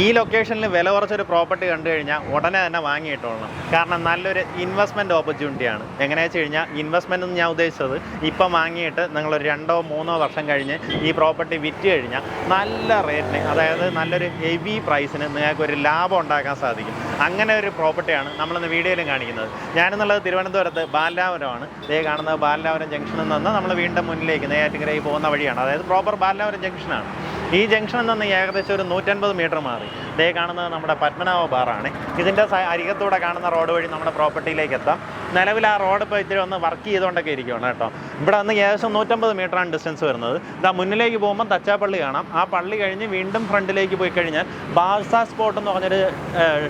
ഈ ലൊക്കേഷനിൽ വില കുറച്ചൊരു പ്രോപ്പർട്ടി കണ്ടു കഴിഞ്ഞാൽ ഉടനെ തന്നെ വാങ്ങിയിട്ടോളണം. കാരണം നല്ലൊരു ഇൻവെസ്റ്റ്മെന്റ് ഓപ്പർച്യൂണിറ്റിയാണ് എങ്ങനെയാണെന്ന് വെച്ച് കഴിഞ്ഞാൽ ഇൻവെസ്റ്റ്മെന്റ് എന്ന് ഞാൻ ഉദ്ദേശിച്ചത് ഇപ്പം വാങ്ങിയിട്ട് നിങ്ങളൊരു രണ്ടോ മൂന്നോ വർഷം കഴിഞ്ഞ് ഈ പ്രോപ്പർട്ടി വിറ്റ് കഴിഞ്ഞാൽ നല്ല റേറ്റിന് അതായത് നല്ലൊരു ഹെവി പ്രൈസിന് നിങ്ങൾക്ക് ഒരു ലാഭം ഉണ്ടാക്കാൻ സാധിക്കും. അങ്ങനെ ഒരു പ്രോപ്പർട്ടിയാണ് നമ്മളിന്ന് വീഡിയോയിലും കാണിക്കുന്നത്. ഞാനെന്നുള്ളത് തിരുവനന്തപുരത്ത് ബാലാപുരമാണ് ഇതേ കാണുന്നത് ബാലാപുരം ജംഗ്ഷനിൽ നിന്ന് നമ്മൾ വീണ്ടും മുന്നിലേക്ക് നെയ്യാറ്റിങ്കരയിൽ പോകുന്ന വഴിയാണ്. അതായത് പ്രോപ്പർ ബാലാപുരം ജംഗ്ഷനാണ് ഈ ജംഗ്ഷനിൽ നിന്ന് ഏകദേശം ഒരു നൂറ്റൻപത് മീറ്റർ മാറി. ഇതേ കാണുന്നത് നമ്മുടെ പത്മനാഭ ബാറാണ്. ഇതിന്റെ അരികത്തൂടെ കാണുന്ന റോഡ് വഴി നമ്മുടെ പ്രോപ്പർട്ടിയിലേക്ക് എത്താം. നിലവിൽ ആ റോഡ് ഇപ്പോൾ ഇത്തിരി ഒന്ന് വർക്ക് ചെയ്തുകൊണ്ടൊക്കെ ഇരിക്കുകയാണ് കേട്ടോ. ഇവിടെ നിന്ന് ഏകദേശം നൂറ്റമ്പത് മീറ്ററാണ് ഡിസ്റ്റൻസ് വരുന്നത്. ഇതാ മുന്നിലേക്ക് പോകുമ്പോൾ തച്ചാപ്പള്ളി കാണാം. ആ പള്ളി കഴിഞ്ഞ് വീണ്ടും ഫ്രണ്ടിലേക്ക് പോയി കഴിഞ്ഞാൽ ബാൽസ സ്പോട്ട് എന്ന് പറഞ്ഞൊരു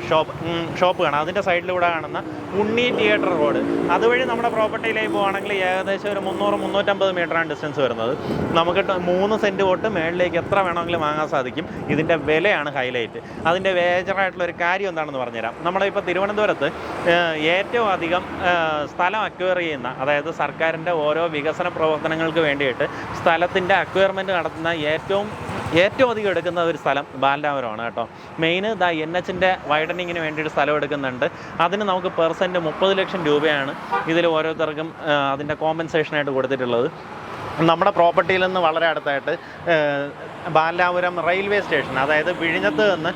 ഷോപ്പ് ഷോപ്പ് കാണാം. അതിന്റെ സൈഡിലൂടെ കാണുന്ന ഉണ്ണി തിയേറ്റർ റോഡ് അതുവഴി നമ്മുടെ പ്രോപ്പർട്ടിയിലേക്ക് പോകുകയാണെങ്കിൽ ഏകദേശം ഒരു മുന്നൂറ് മുന്നൂറ്റമ്പത് മീറ്ററാണ് ഡിസ്റ്റൻസ് വരുന്നത്. നമുക്ക് മൂന്ന് സെന്റ് തൊട്ട് മേളിലേക്ക് എത്ര വേണമെങ്കിലും വാങ്ങാൻ സാധിക്കും. ഇതിന്റെ വിലയാണ് ഹൈലൈറ്റ് അതിന്റെ മേജറായിട്ടുള്ള ഒരു കാര്യം എന്താണെന്ന് പറഞ്ഞുതരാം. നമ്മുടെ ഇപ്പോൾ തിരുവനന്തപുരത്ത് ഏറ്റവും അധികം സ്ഥലം അക്വയർ ചെയ്യുന്ന അതായത് സർക്കാരിന്റെ ഓരോ വികസന പ്രവർത്തനങ്ങൾക്ക് വേണ്ടിയിട്ട് സ്ഥലത്തിന്റെ അക്വയർമെന്റ് നടത്തുന്ന ഏറ്റവും ഏറ്റവും അധികം എടുക്കുന്ന ഒരു സ്ഥലം ബാലരാമരമാണ് കേട്ടോ. മെയിൻ ദാ എൻ എച്ചിന്റെ വൈഡനിങ്ങിന് വേണ്ടിയിട്ട് സ്ഥലം എടുക്കുന്നുണ്ട്. അതിന് നമുക്ക് പെർസെന്റ് മുപ്പത് ലക്ഷം രൂപയാണ് ഇതിൽ ഓരോരുത്തർക്കും അതിന്റെ കോമ്പൻസേഷനായിട്ട് കൊടുത്തിട്ടുള്ളത്. നമ്മുടെ പ്രോപ്പർട്ടിയിൽ നിന്ന് വളരെ അടുത്തായിട്ട് ബാലാപുരം റെയിൽവേ സ്റ്റേഷൻ അതായത് വിഴിഞ്ഞത്ത് നിന്ന്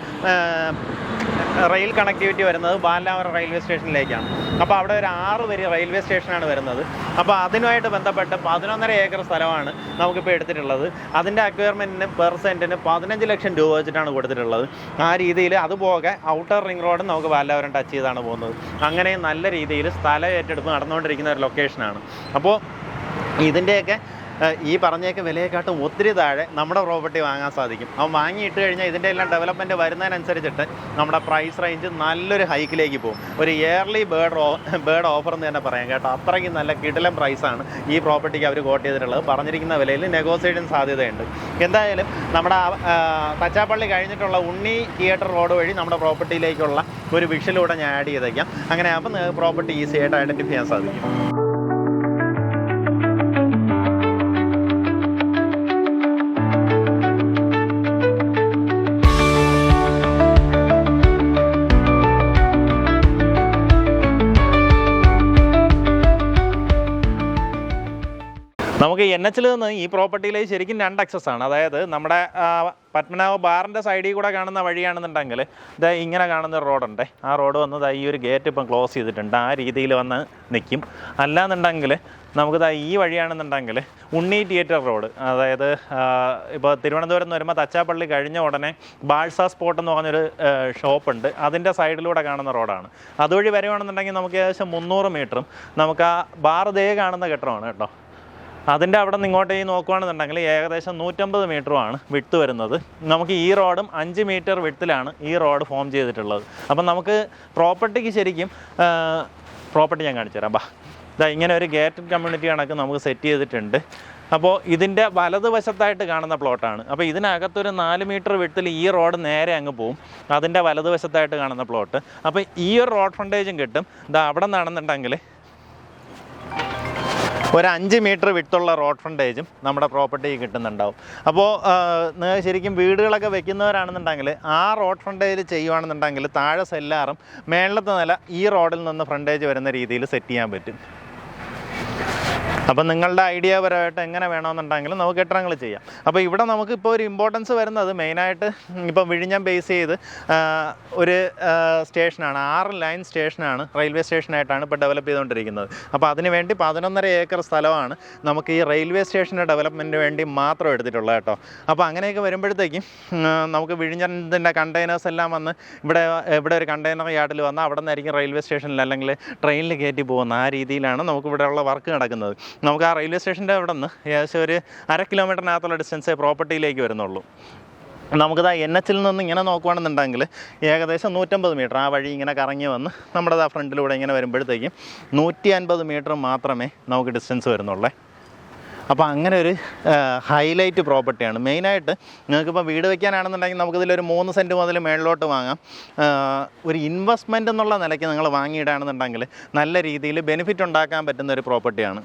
റെയിൽ കണക്ടിവിറ്റി വരുന്നത് ബാലാപുരം റെയിൽവേ സ്റ്റേഷനിലേക്കാണ്. അപ്പോൾ അവിടെ ഒരു ആറ് വരി റെയിൽവേ സ്റ്റേഷനാണ് വരുന്നത്. അപ്പോൾ അതിനുമായിട്ട് ബന്ധപ്പെട്ട് പതിനൊന്നര ഏക്കർ സ്ഥലമാണ് നമുക്കിപ്പോൾ എടുത്തിട്ടുള്ളത്. അതിന്റെ അക്വയർമെന്റിന് പെർ സെന്റിന് പതിനഞ്ച് ലക്ഷം രൂപ വെച്ചിട്ടാണ് കൊടുത്തിട്ടുള്ളത്. ആ രീതിയിൽ അതുപോകെ ഔട്ടർ റിംഗ് റോഡും നമുക്ക് ബാലാപുരം ടച്ച് ചെയ്താണ് പോകുന്നത്. അങ്ങനെ നല്ല രീതിയിൽ സ്ഥലം ഏറ്റെടുപ്പ് നടന്നുകൊണ്ടിരിക്കുന്ന ഒരു ലൊക്കേഷനാണ് അപ്പോൾ ഇതിന്റെയൊക്കെ ഈ പറഞ്ഞേക്ക് വിലയെക്കാട്ടും ഒത്തിരി താഴെ നമ്മുടെ പ്രോപ്പർട്ടി വാങ്ങാൻ സാധിക്കും. അപ്പം വാങ്ങിയിട്ട് കഴിഞ്ഞാൽ ഇതിന്റെ എല്ലാം ഡെവലപ്മെന്റ് വരുന്നതിനനുസരിച്ചിട്ട് നമ്മുടെ പ്രൈസ് റേഞ്ച് നല്ലൊരു ഹൈക്കിലേക്ക് പോകും. ഒരു ഇയർലി ബേർഡ് ബേർഡ് ഓഫർ എന്ന് തന്നെ പറയാം കേട്ടോ. അത്രയ്ക്കും നല്ല കിടിലം പ്രൈസാണ് ഈ പ്രോപ്പർട്ടിക്ക് അവർ കോട്ട് ചെയ്തിട്ടുള്ളത്. പറഞ്ഞിരിക്കുന്ന വിലയിൽ നെഗോസിയേഷൻ സാധ്യതയുണ്ട്. എന്തായാലും നമ്മുടെ തച്ചാപ്പള്ളി കഴിഞ്ഞിട്ടുള്ള ഉണ്ണി തിയേറ്റർ റോഡ് വഴി നമ്മുടെ പ്രോപ്പർട്ടിയിലേക്കുള്ള ഒരു വിഷലൂടെ ഞാൻ ആഡ് ചെയ്തേക്കാം. അങ്ങനെ ആകുമ്പോൾ പ്രോപ്പർട്ടി ഈസി ആയിട്ട് ഐഡന്റിഫൈ ചെയ്യാൻ സാധിക്കും. നമുക്ക് എൻ എച്ചിൽ നിന്ന് ഈ പ്രോപ്പർട്ടിയിൽ ശരിക്കും രണ്ട് അക്സസ് ആണ്. അതായത് നമ്മുടെ പത്മനാഭ ബാറിന്റെ സൈഡിൽ കൂടെ കാണുന്ന വഴിയാണെന്നുണ്ടെങ്കിൽ ഇത് ഇങ്ങനെ കാണുന്ന റോഡുണ്ട് ആ റോഡ് വന്നത് ഈ ഒരു ഗേറ്റ് ഇപ്പം ക്ലോസ് ചെയ്തിട്ടുണ്ട്. ആ രീതിയിൽ വന്ന് നിൽക്കും അല്ലാന്നുണ്ടെങ്കിൽ നമുക്ക് ദാ ഈ വഴിയാണെന്നുണ്ടെങ്കിൽ ഉണ്ണി തിയേറ്റർ റോഡ് അതായത് ഇപ്പോൾ തിരുവനന്തപുരം എന്ന് വരുമ്പോൾ തച്ചാപ്പള്ളി കഴിഞ്ഞ ഉടനെ ബാഴ്സ സ്പോട്ട് എന്ന് പറഞ്ഞൊരു ഷോപ്പുണ്ട് അതിന്റെ സൈഡിലൂടെ കാണുന്ന റോഡാണ് അതുവഴി വരുവാണെന്നുണ്ടെങ്കിൽ നമുക്ക് ഏകദേശം മുന്നൂറ് മീറ്ററും നമുക്ക് ആ ബാർ ദേ കാണുന്ന കെട്ടിടമാണ് കേട്ടോ. അതിന്റെ അവിടെ നിന്ന് ഇങ്ങോട്ടേക്ക് നോക്കുകയാണെന്നുണ്ടെങ്കിൽ ഏകദേശം നൂറ്റമ്പത് മീറ്ററുമാണ് വിട്ട് വരുന്നത്. നമുക്ക് ഈ റോഡും അഞ്ച് മീറ്റർ വിട്ടിലാണ് ഈ റോഡ് ഫോം ചെയ്തിട്ടുള്ളത്. അപ്പം നമുക്ക് പ്രോപ്പർട്ടിക്ക് ശരിക്കും പ്രോപ്പർട്ടി ഞാൻ കാണിച്ചു തരാം. ബാ ഇതാ ഇങ്ങനെ ഒരു ഗേറ്റഡ് കമ്മ്യൂണിറ്റി കണക്ക് നമുക്ക് സെറ്റ് ചെയ്തിട്ടുണ്ട്. അപ്പോൾ ഇതിന്റെ വലതുവശത്തായിട്ട് കാണുന്ന പ്ലോട്ടാണ്. അപ്പോൾ ഇതിനകത്തൊരു നാല് മീറ്റർ വിട്ടിൽ ഈ റോഡ് നേരെ അങ്ങ് പോവും. അതിന്റെ വലതുവശത്തായിട്ട് കാണുന്ന പ്ലോട്ട്. അപ്പോൾ ഈ ഒരു റോഡ് ഫ്രണ്ടേജും കിട്ടും. ഇതാ അവിടെ നിന്നാണെന്നുണ്ടെങ്കിൽ ഒരു അഞ്ച് മീറ്റർ വിട്ടുള്ള റോഡ് ഫ്രണ്ടേജും നമ്മുടെ പ്രോപ്പർട്ടിക്ക് കിട്ടുന്നുണ്ടാവും. അപ്പോൾ നിങ്ങൾ ശരിക്കും വീടുകളൊക്കെ വെക്കുന്നവരാണെന്നുണ്ടെങ്കിൽ ആ റോഡ് ഫ്രണ്ടേജിൽ ചെയ്യുവാണെന്നുണ്ടെങ്കിൽ താഴെ സെല്ലാറും മേളത്തെ നില ഈ റോഡിൽ നിന്ന് ഫ്രണ്ടേജ് വരുന്ന രീതിയിൽ സെറ്റ് ചെയ്യാൻ പറ്റും. അപ്പം നിങ്ങളുടെ ഐഡിയ പരമായിട്ട് എങ്ങനെ വേണമെന്നുണ്ടെങ്കിലും നമുക്ക് കെട്ടിടങ്ങൾ ചെയ്യാം. അപ്പോൾ ഇവിടെ നമുക്ക് ഇപ്പോൾ ഒരു ഇമ്പോർട്ടൻസ് വരുന്നത് മെയിനായിട്ട് ഇപ്പം വിഴിഞ്ഞം ബേസ് ചെയ്ത് ഒരു സ്റ്റേഷനാണ് ആറ് ലൈൻ സ്റ്റേഷനാണ് റെയിൽവേ സ്റ്റേഷനായിട്ടാണ് ഇപ്പോൾ ഡെവലപ്പ് ചെയ്തുകൊണ്ടിരിക്കുന്നത്. അപ്പോൾ അതിനുവേണ്ടി പതിനൊന്നര ഏക്കർ സ്ഥലമാണ് നമുക്ക് ഈ റെയിൽവേ സ്റ്റേഷന്റെ ഡെവലപ്മെന്റിന് വേണ്ടി മാത്രം എടുത്തിട്ടുള്ളത് കേട്ടോ. അപ്പോൾ അങ്ങനെയൊക്കെ വരുമ്പോഴത്തേക്കും നമുക്ക് വിഴിഞ്ഞത്തിന്റെ കണ്ടെയ്നേഴ്സ് എല്ലാം വന്ന് ഇവിടെ ഇവിടെ ഒരു കണ്ടെയ്നർ യാർഡിൽ വന്നാൽ അവിടെ നിന്നായിരിക്കും റെയിൽവേ സ്റ്റേഷനിൽ അല്ലെങ്കിൽ ട്രെയിനിൽ കയറ്റി പോകുന്ന ആ രീതിയിലാണ് നമുക്ക് ഇവിടെയുള്ള വർക്ക് നടക്കുന്നത്. നമുക്ക് ആ റെയിൽവേ സ്റ്റേഷന്റെ അവിടെ നിന്ന് ഏകദേശം ഒരു അര കിലോമീറ്ററിനകത്തുള്ള ഡിസ്റ്റൻസേ പ്രോപ്പർട്ടിയിലേക്ക് വരുന്നുള്ളൂ. നമുക്കിത് എൻ എച്ചിൽ നിന്ന് ഇങ്ങനെ നോക്കുകയാണെന്നുണ്ടെങ്കിൽ ഏകദേശം നൂറ്റമ്പത് മീറ്റർ ആ വഴി ഇങ്ങനെ കറങ്ങി വന്ന് നമ്മുടെ ആ ഫ്രണ്ടിലൂടെ ഇങ്ങനെ വരുമ്പോഴത്തേക്കും നൂറ്റി അൻപത് മീറ്റർ മാത്രമേ നമുക്ക് ഡിസ്റ്റൻസ് വരുന്നുള്ളേ. അപ്പോൾ അങ്ങനെ ഒരു ഹൈലൈറ്റ് പ്രോപ്പർട്ടിയാണ് മെയിനായിട്ട് നിങ്ങൾക്കിപ്പോൾ വീട് വയ്ക്കാനാണെന്നുണ്ടെങ്കിൽ നമുക്കിതിലൊരു മൂന്ന് സെന്റ് മുതൽ മേളിലോട്ട് വാങ്ങാം. ഒരു ഇൻവെസ്റ്റ്മെന്റ് എന്നുള്ള നിലയ്ക്ക് നിങ്ങൾ വാങ്ങിയിടുകയാണെന്നുണ്ടെങ്കിൽ നല്ല രീതിയിൽ ബെനിഫിറ്റ് ഉണ്ടാക്കാൻ പറ്റുന്ന ഒരു പ്രോപ്പർട്ടിയാണ്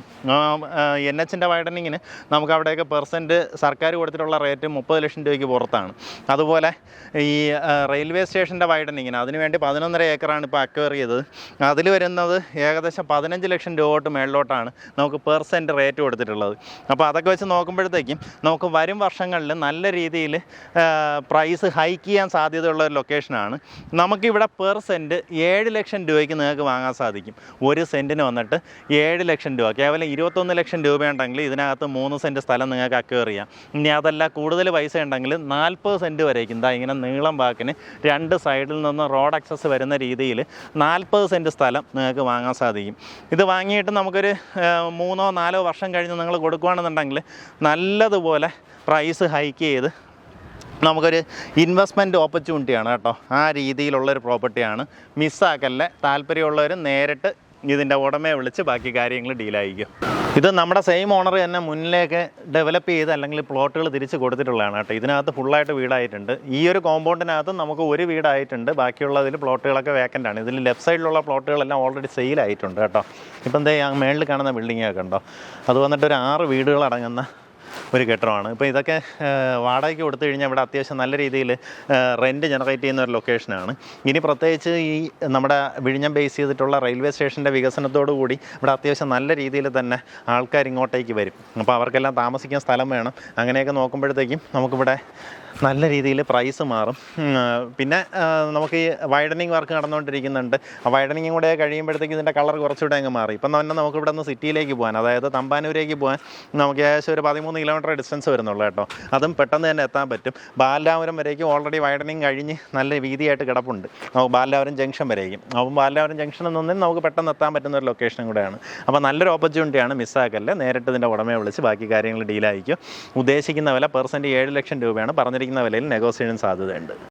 എൻ എച്ചിന്റെ വൈഡനിങ്ങിന് നമുക്ക് അവിടെയൊക്കെ പെർസെന്റ് സർക്കാർ കൊടുത്തിട്ടുള്ള റേറ്റ് മുപ്പത് ലക്ഷം രൂപയ്ക്ക് പുറത്താണ്. അതുപോലെ ഈ റെയിൽവേ സ്റ്റേഷന്റെ വൈഡനിങ്ങിന് അതിനുവേണ്ടി പതിനൊന്നര ഏക്കറാണ് ഇപ്പോൾ അക്വയർ ചെയ്തത്. അതിൽ വരുന്നത് ഏകദേശം പതിനഞ്ച് ലക്ഷം രൂപ തൊട്ട് മേളിലോട്ടാണ് നമുക്ക് പെർസെന്റ് റേറ്റ് കൊടുത്തിട്ടുള്ളത്. അപ്പോൾ അതൊക്കെ വെച്ച് നോക്കുമ്പോഴത്തേക്കും നമുക്ക് വരും വർഷങ്ങളിൽ നല്ല രീതിയിൽ പ്രൈസ് ഹൈക്ക് ചെയ്യാൻ സാധ്യതയുള്ള ഒരു ലൊക്കേഷനാണ് നമുക്കിവിടെ പെർ സെന്റ് ഏഴ് ലക്ഷം രൂപയ്ക്ക് നിങ്ങൾക്ക് വാങ്ങാൻ സാധിക്കും. ഒരു സെന്റിന് വന്നിട്ട് ഏഴ് ലക്ഷം രൂപ. കേവലം ഇരുപത്തൊന്ന് ലക്ഷം രൂപയുണ്ടെങ്കിൽ ഇതിനകത്ത് മൂന്ന് സെന്റ് സ്ഥലം നിങ്ങൾക്ക് അക്വയർ ചെയ്യാം. ഇനി അതല്ല കൂടുതൽ പൈസ ഉണ്ടെങ്കിൽ നാൽപ്പത് സെന്റ് വരേക്കും. ഇതാ ഇങ്ങനെ നീളം വാക്കിന് രണ്ട് സൈഡിൽ നിന്ന് റോഡ് അക്സസ് വരുന്ന രീതിയിൽ നാൽപ്പത് സെന്റ് സ്ഥലം നിങ്ങൾക്ക് വാങ്ങാൻ സാധിക്കും. ഇത് വാങ്ങിയിട്ട് നമുക്കൊരു മൂന്നോ നാലോ വർഷം കഴിഞ്ഞ് നിങ്ങൾ കൊടുക്കുകയാണെന്നുണ്ടെങ്കിൽ നല്ലതുപോലെ പ്രൈസ് ഹൈക്ക് ചെയ്ത് നമുക്കൊരു ഇൻവെസ്റ്റ്മെന്റ് ഓപ്പർച്യൂണിറ്റിയാണ് കേട്ടോ. ആ രീതിയിലുള്ളൊരു പ്രോപ്പർട്ടിയാണ് മിസ്സാക്കല്ലേ താല്പര്യമുള്ളവർ നേരിട്ട് ഇതിന്റെ ഉടമയെ വിളിച്ച് ബാക്കി കാര്യങ്ങൾ ഡീലായിരിക്കും ഇത് നമ്മുടെ സെയിം ഓണർ തന്നെ മുന്നിലേക്ക് ഡെവലപ്പ് ചെയ്ത് അല്ലെങ്കിൽ പ്ലോട്ടുകൾ തിരിച്ച് കൊടുത്തിട്ടുള്ളതാണ് കേട്ടോ. ഇതിനകത്ത് ഫുള്ളായിട്ട് വീടായിട്ടുണ്ട്. ഈ ഒരു കോമ്പൗണ്ടിനകത്ത് നമുക്ക് ഒരു വീടായിട്ടുണ്ട്. ബാക്കിയുള്ളതിൽ പ്ലോട്ടുകളൊക്കെ വേക്കന്റ് ആണ്. ഇതിൽ ലെഫ്റ്റ് സൈഡിലുള്ള പ്ലോട്ടുകളെല്ലാം ഓൾറെഡി സെയിലായിട്ടുണ്ട് കേട്ടോ. ഇപ്പം എന്താ മേളിൽ കാണുന്ന ബിൽഡിങ്ങൊക്കെ ഉണ്ടോ അത് വന്നിട്ട് ഒരു ആറ് വീടുകൾ അടങ്ങുന്ന ഒരു കെട്ടിടമാണ്. ഇപ്പോൾ ഇതൊക്കെ വാടകയ്ക്ക് കൊടുത്തു കഴിഞ്ഞാൽ ഇവിടെ അത്യാവശ്യം നല്ല രീതിയിൽ റെന്റ് ജനറേറ്റ് ചെയ്യുന്ന ഒരു ലൊക്കേഷനാണ് ഇനി പ്രത്യേകിച്ച് ഈ നമ്മുടെ വിഴിഞ്ഞം ബേസ് ചെയ്തിട്ടുള്ള റെയിൽവേ സ്റ്റേഷന്റെ കൂടി ഇവിടെ അത്യാവശ്യം നല്ല രീതിയിൽ തന്നെ ആൾക്കാർ ഇങ്ങോട്ടേക്ക് വരും. അപ്പോൾ അവർക്കെല്ലാം താമസിക്കാൻ സ്ഥലം വേണം. അങ്ങനെയൊക്കെ നോക്കുമ്പോഴത്തേക്കും നമുക്കിവിടെ നല്ല രീതിയിൽ പ്രൈസ് മാറും. പിന്നെ നമുക്ക് ഈ വൈഡനിങ് വർക്ക് നടന്നുകൊണ്ടിരിക്കുന്നുണ്ട്. ആ വൈഡനിങ് കൂടെ കഴിയുമ്പോഴത്തേക്ക് ഇതിന്റെ കളർ കുറച്ചുകൂടെ അങ്ങ് മാറി. ഇപ്പം തന്നെ നമുക്കിവിടെ നിന്ന് സിറ്റിയിലേക്ക് പോകാൻ അതായത് തമ്പാനൂരേക്ക് പോകാൻ നമുക്ക് ഏകദേശം ഒരു പതിമൂന്ന് കിലോമീറ്റർ ഡിസ്റ്റൻസ് വരുന്നുള്ളൂ കേട്ടോ. അതും പെട്ടെന്ന് തന്നെ എത്താൻ പറ്റും. ബാലരാപുരം വരേക്കും ഓൾറെഡി വൈഡനിങ് കഴിഞ്ഞ് നല്ല വീതിയായിട്ട് കിടപ്പുണ്ട്. നമുക്ക് ബാലരാപുരം ജംഗ്ഷൻ വരേക്കും. അപ്പം ബാലരാപുരം ജംഗ്ഷനിൽ നിന്നും നമുക്ക് പെട്ടെന്ന് എത്താൻ പറ്റുന്ന ഒരു ലൊക്കേഷനും കൂടെയാണ്. അപ്പോൾ നല്ലൊരു ഓപ്പർച്യൂണിറ്റിയാണ് മിസ്സാക്കല്ലേ നേരിട്ട് ഇതിന്റെ ഉടമയെ വിളിച്ച് ബാക്കി കാര്യങ്ങൾ ഡീലായിരിക്കും ഉദ്ദേശിക്കുന്ന വില പെർസെന്റ് ഏഴ് ലക്ഷം രൂപയാണ്. പറഞ്ഞിരിക്കുന്ന വിലയിൽ നെഗോസിയേഷൻ സാധ്യതയുണ്ട്.